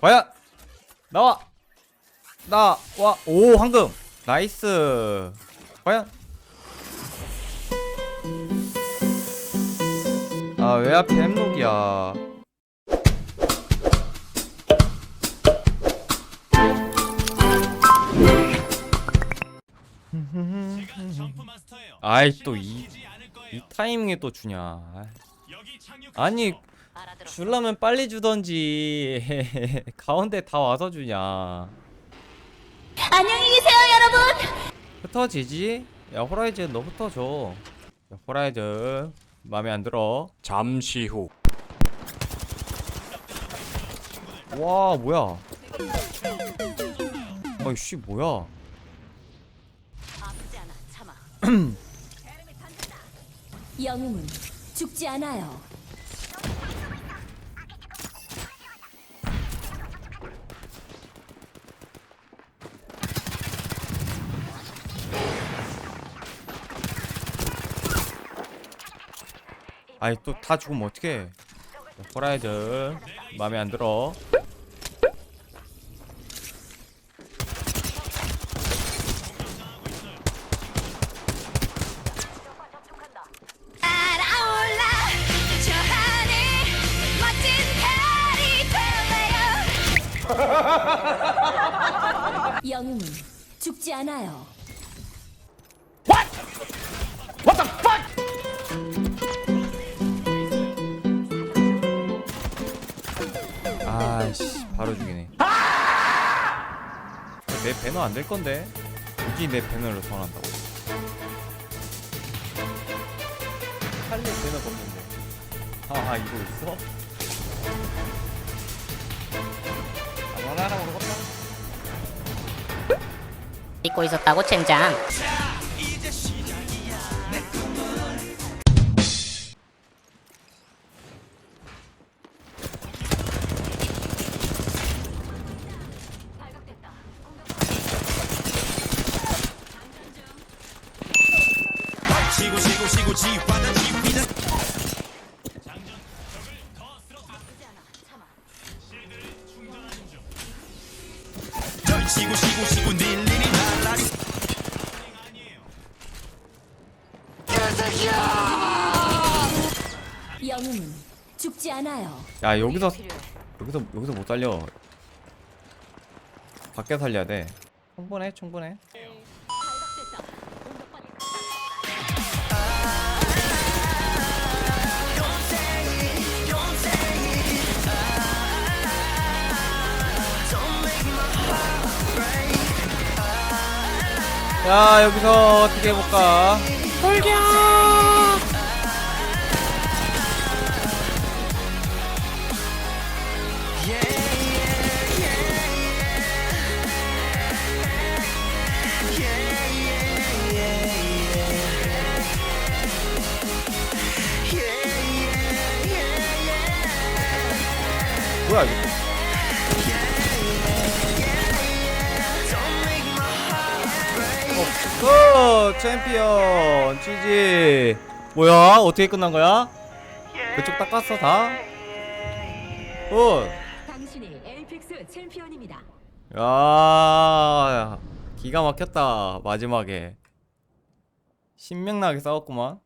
과연 나와 나와 오 황금 나이스 과연 아왜 하필 햄록이야. 아이 또 이. 이 타이밍에 또 주냐 착륙. 아니 줄라면 빨리 주던지. 가운데 다 와서 주냐. 안녕히 계세요, 여러분. 흩어지지? 야 호라이즌 너 흩어져. 야, 호라이즌 마음에 안 들어. 잠시 후. 와 뭐야? 아이씨 뭐야. 영웅은 죽지 않아요. 아이 또 다 죽으면 어떡해 야, 호라이즌 마음에 안 들어. 영웅은 죽지 않아요. 아이씨 바로 죽이네. 내 배너 안 될 건데. 굳이 내 배너를 선한다고. 할래 배너가 없는데. 아 이거 있어? 아마나라 모르겠다. 잊고 있었다고 젠장 시고 시고 지휘관은 지휘는 절 시고 시고 시고 닐리니 날라리. 영웅은 죽지 않아요. 야 여기서 여기서 여기서 못 살려. 밖에 살려야 돼. 충분해 충분해 야 여기서 어떻게 해볼까? 뭐야 이거 어, 챔피언 GG 뭐야 어떻게 끝난 거야? 그쪽 닦았어 다? 굿 당신이 에이픽스 챔피언입니다. 야, 기가 막혔다 마지막에 신명나게 싸웠구만